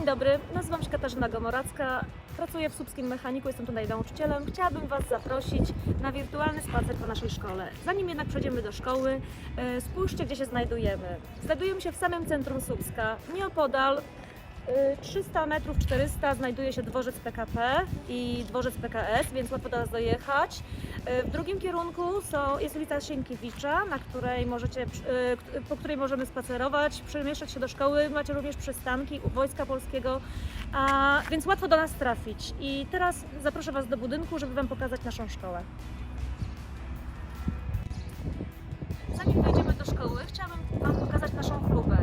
Dzień dobry, nazywam się Katarzyna Gomoracka, pracuję w Słupskim Mechaniku, jestem tutaj nauczycielem. Chciałabym Was zaprosić na wirtualny spacer po naszej szkole. Zanim jednak przejdziemy do szkoły, e, spójrzcie gdzie się znajdujemy. Znajdujemy się w samym centrum Słupska, nieopodal. E, 300 metrów 400 znajduje się dworzec PKP i dworzec PKS, więc łatwo do nas dojechać. E, W drugim kierunku są, jest ulica Sienkiewicza, na której możecie, k- po której możemy spacerować, przemieszczać się do szkoły. Macie również przystanki Wojska Polskiego, a, więc łatwo do nas trafić. I teraz zaproszę Was do budynku, żeby Wam pokazać naszą szkołę. Zanim wejdziemy do szkoły, chciałabym Wam pokazać naszą klubę.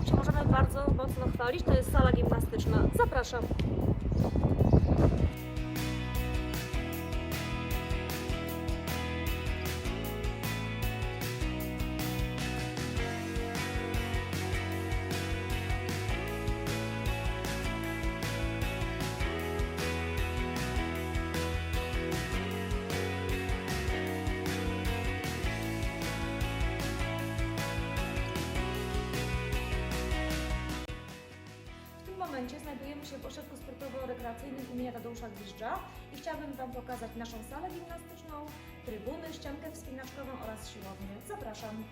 To oczywiście możemy bardzo mocno chwalić, to jest sala gimnastyczna. Zapraszam. Się w ośrodku sportowo-rekreacyjnym imienia Tadeusza Gwizdża i chciałabym Wam pokazać naszą salę gimnastyczną, trybuny, ściankę wspinaczkową oraz siłownię. Zapraszam.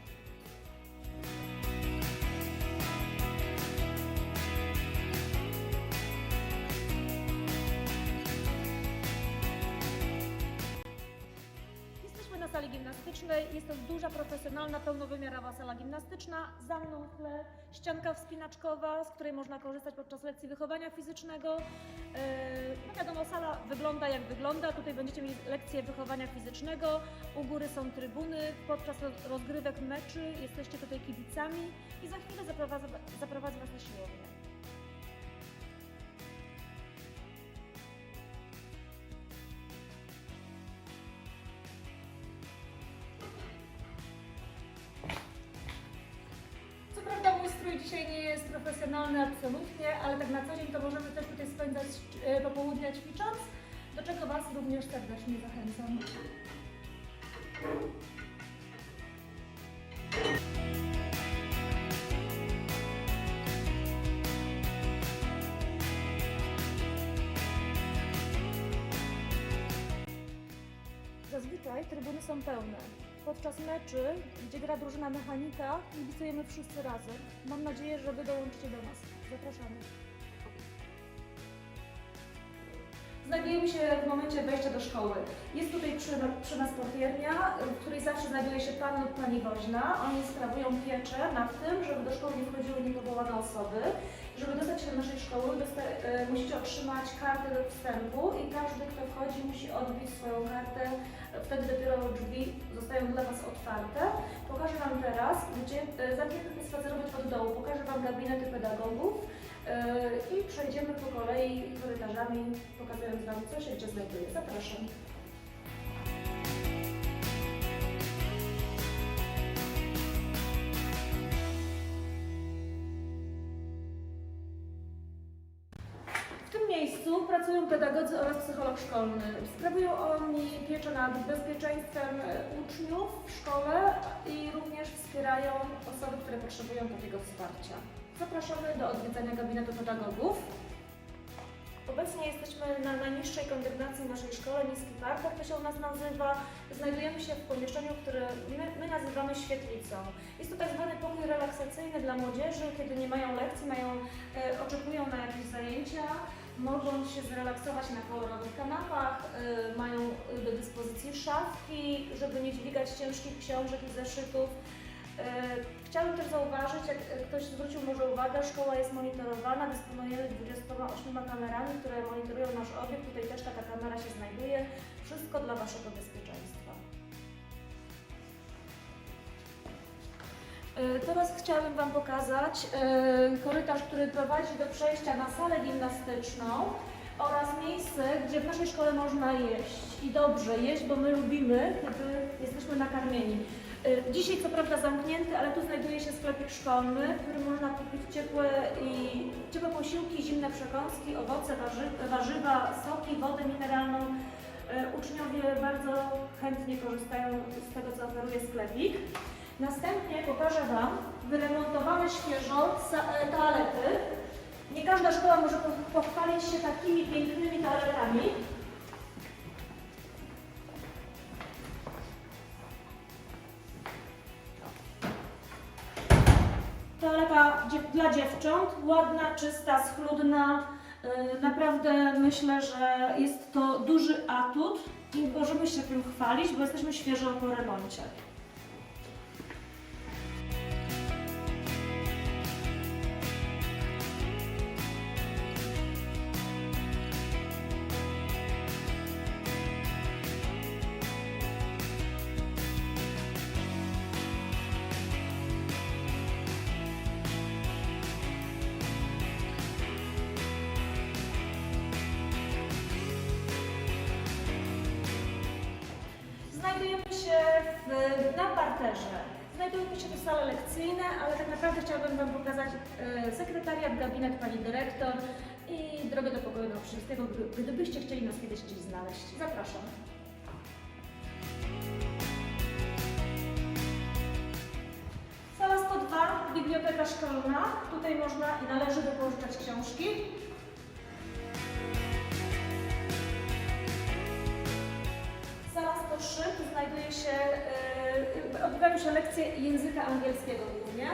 Sali gimnastycznej. Jest to duża, profesjonalna, pełnowymiarowa sala gimnastyczna. Za mną w tle ścianka wspinaczkowa, z której można korzystać podczas lekcji wychowania fizycznego. Yy, No wiadomo, sala wygląda jak wygląda. Tutaj będziecie mieli lekcje wychowania fizycznego. U góry są trybuny. Podczas roz- rozgrywek meczy jesteście tutaj kibicami i za chwilę zaprowadzę, zaprowadzę Was na siłownię. Ćwicząc, do czego Was również serdecznie zachęcam. Zazwyczaj trybuny są pełne. Podczas meczy, gdzie gra drużyna mechanika, kibicujemy wszyscy razem. Mam nadzieję, że Wy dołączycie do nas. Zapraszamy. Znajdujemy się w momencie wejścia do szkoły. Jest tutaj przy, przy nas portiernia, w której zawsze znajduje się pan lub pani woźna. Oni sprawują pieczę nad tym, żeby do szkoły nie wchodziły niepowołane osoby. Żeby dostać się do naszej szkoły, e, musicie otrzymać kartę do wstępu i każdy, kto wchodzi, musi odbić swoją kartę. Wtedy dopiero drzwi zostają dla Was otwarte. Pokażę Wam teraz, gdzie e, zaczniemy spacerować od dołu. Pokażę Wam gabinety pedagogów i przejdziemy po kolei korytarzami, pokazując Wam, co się gdzie znajduje. Zapraszam. W tym miejscu pracują pedagodzy oraz psycholog szkolny. Sprawują oni pieczę nad bezpieczeństwem e, uczniów w szkole i również wspierają osoby, które potrzebują takiego wsparcia. Zapraszamy do odwiedzania gabinetu pedagogów. Obecnie jesteśmy na najniższej kondygnacji naszej szkole, niski parter to się u nas nazywa. Znajdujemy się w pomieszczeniu, które my, my nazywamy świetlicą. Jest to tak zwany pokój relaksacyjny dla młodzieży, kiedy nie mają lekcji, mają, e, oczekują na jakieś zajęcia, mogą się zrelaksować na kolorowych kanapach, e, mają do dyspozycji szafki, żeby nie dźwigać ciężkich książek i zeszytów. E, Chciałabym też zauważyć, jak ktoś zwrócił może uwagę, szkoła jest monitorowana, dysponujemy 28 kamerami, które monitorują nasz obiekt. Tutaj też taka kamera się znajduje. Wszystko dla Waszego bezpieczeństwa. E, Teraz chciałabym Wam pokazać e, korytarz, który prowadzi do przejścia na salę gimnastyczną oraz miejsce, gdzie w naszej szkole można jeść i dobrze jeść, bo my lubimy, kiedy jesteśmy nakarmieni. E, Dzisiaj co prawda zamknięty, ale tu znajduje się sklepik szkolny, w którym można kupić ciepłe, i, ciepłe posiłki, zimne przekąski, owoce, warzy, warzywa, soki, wodę mineralną. E, Uczniowie bardzo chętnie korzystają z tego, co oferuje sklepik. Następnie pokażę Wam wyremontowane świeżo e, toalety Nie każda szkoła może po- pochwalić się takimi pięknymi toaletami. Dziewcząt, ładna, czysta, schludna. Yy, Naprawdę myślę, że jest to duży atut i możemy się tym chwalić, bo jesteśmy świeżo po remoncie. Na parterze. Znajdujemy się w sale lekcyjne, ale tak naprawdę chciałabym Wam pokazać e, sekretariat, gabinet Pani Dyrektor i drogę do pokoju nauczycielskiego, gdy- gdybyście chcieli nas kiedyś gdzieś znaleźć. Zapraszam. Sala 102, biblioteka szkolna. Tutaj można i należy wypożyczać książki. Sala 103 tu znajduje się, yy, odbywają się lekcje języka angielskiego głównie.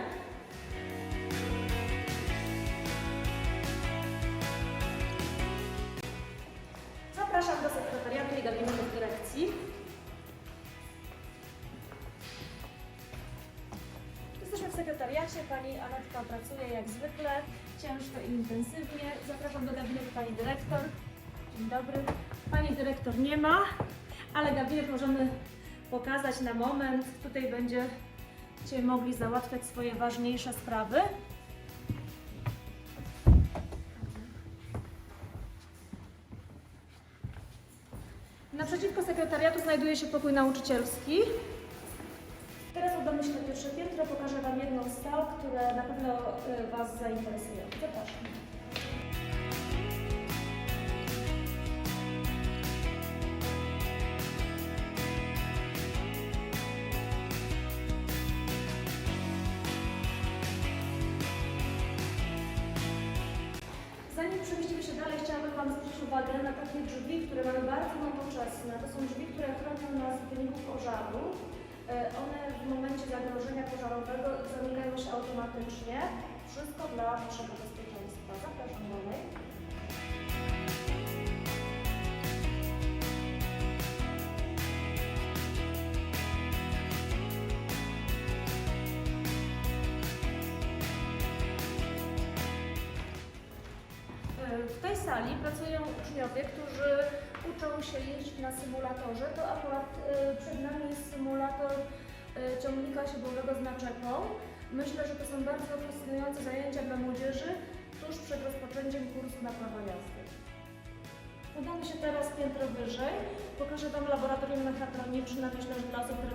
Zapraszam do sekretariatu i gabinetu dyrekcji. Jesteśmy w sekretariacie, pani Anatka pracuje jak zwykle, ciężko i intensywnie. Zapraszam do gabinetu pani dyrektor. Dzień dobry. Pani dyrektor nie ma, ale gabinet możemy pokazać na moment. Tutaj będziecie mogli załatwiać swoje ważniejsze sprawy. Naprzeciwko sekretariatu znajduje się pokój nauczycielski. Teraz udamy się na pierwsze piętro, pokażę Wam jedną z sal, które na pewno y, Was zainteresują. Zapraszam. Się dalej, chciałabym Wam zwrócić uwagę na takie drzwi, które mamy bardzo nowoczesne. To są drzwi, które chronią nas w wyniku pożaru. E, One w momencie zagrożenia pożarowego zamykają się automatycznie. Wszystko dla naszego bezpieczeństwa. Zapraszam dalej. W tej sali pracują uczniowie, którzy uczą się jeździć na symulatorze. To akurat e, przed nami jest symulator e, ciągnika siodłowego z naczepą. Myślę, że to są bardzo fascynujące zajęcia dla młodzieży tuż przed rozpoczęciem kursu na prawo jazdy. Udamy się teraz piętro wyżej. Pokażę Wam laboratorium mechatroniczne. Myślę, że dla osób, które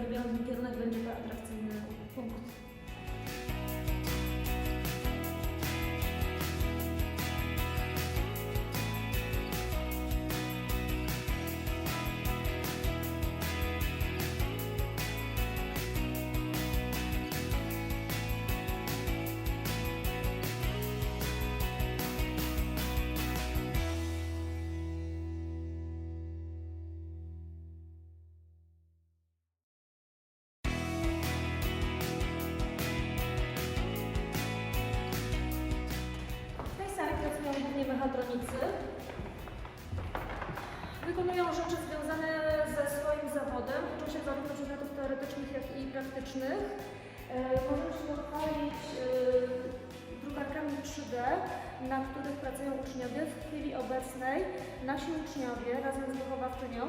na których pracują uczniowie. W chwili obecnej nasi uczniowie razem z wychowawczynią,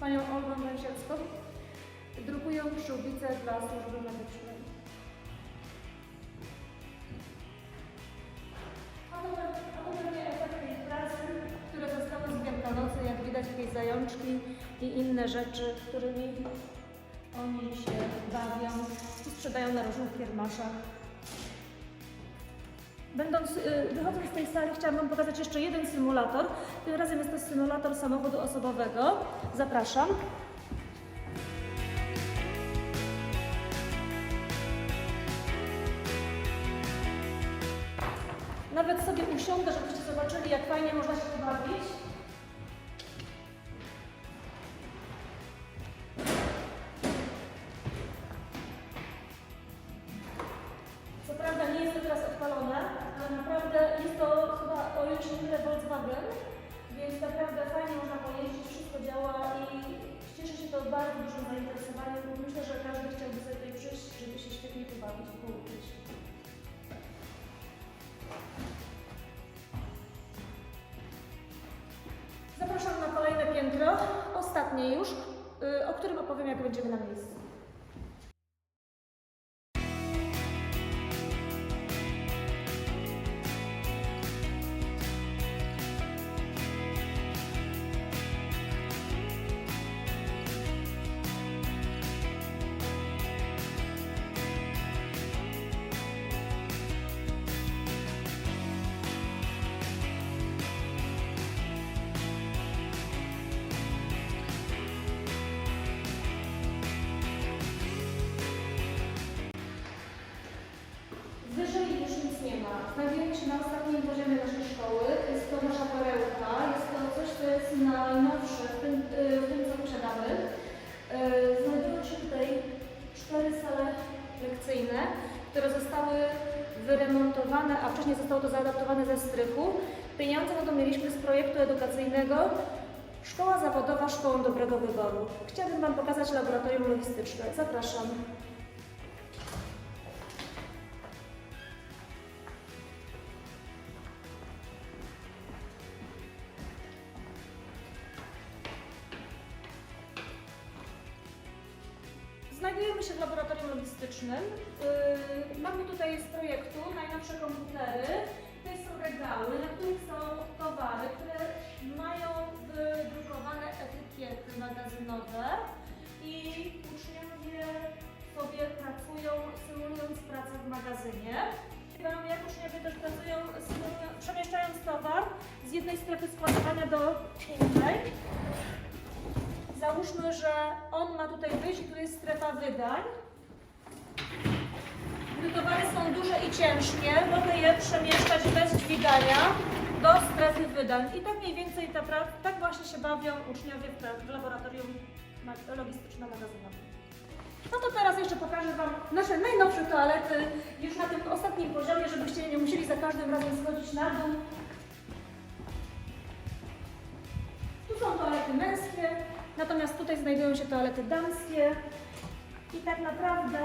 panią Olgą Węsiecką, drukują przyłbice dla służby medycznej. Wielkanocy, jak widać jakieś zajączki i inne rzeczy, którymi oni się bawią i sprzedają na różnych kiermaszach. Będąc, y, wychodząc z tej sali, chciałam Wam pokazać jeszcze jeden symulator. Tym razem jest to symulator samochodu osobowego. Zapraszam. Nawet sobie usiądę, żebyście zobaczyli, jak fajnie można się tu bawić. Zapraszam na kolejne piętro, ostatnie już, y, o którym opowiem, jak będziemy na miejscu. Się na ostatnim poziomie naszej szkoły. Jest to nasza perełka. Jest to coś, co jest najnowsze w tym, y, w tym co posiadamy. Y, Znajdują się tutaj cztery sale lekcyjne, które zostały wyremontowane, a wcześniej zostało to zaadaptowane ze strychu. Pieniądze na to mieliśmy z projektu edukacyjnego Szkoła Zawodowa Szkołą Dobrego Wyboru. Chciałabym Wam pokazać laboratorium logistyczne. Zapraszam. Znajdujemy się w laboratorium logistycznym. Yy, mamy tutaj z projektu najnowsze komputery. Tutaj są regały, na których są towary, które mają wydrukowane etykiety magazynowe i uczniowie sobie pracują symulując pracę w magazynie. Jak uczniowie też pracują, przemieszczając towar z jednej strefy składowania do innej. Załóżmy, że on ma tutaj wyjść, tu jest strefa wydań. Gdy towary są duże i ciężkie, mogę je przemieszczać bez dźwigania do strefy wydań. I tak mniej więcej ta tak właśnie się bawią uczniowie w, w laboratorium ma- logistyczno-magazynowym. No to teraz jeszcze pokażę Wam nasze najnowsze toalety już na tym ostatnim poziomie, żebyście nie musieli za każdym razem schodzić na dół. Tu są toalety męskie, natomiast tutaj znajdują się toalety damskie. I tak naprawdę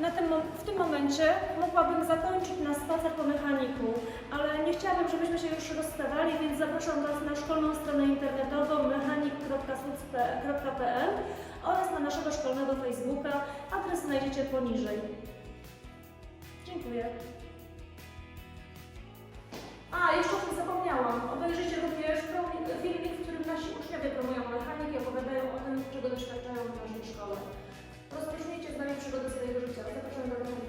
na tym, w tym momencie mogłabym zakończyć nasz spacer po mechaniku, ale nie chciałabym, żebyśmy się już rozstawali, więc zapraszam Was na szkolną stronę internetową mechanik.suc.pl oraz na naszego szkolnego Facebooka. Adres znajdziecie poniżej. Dziękuję. którego doświadczają w naszej szkole. Rozpocznijcie z nami przygodę swojego życia. Zapraszam do rozmowy.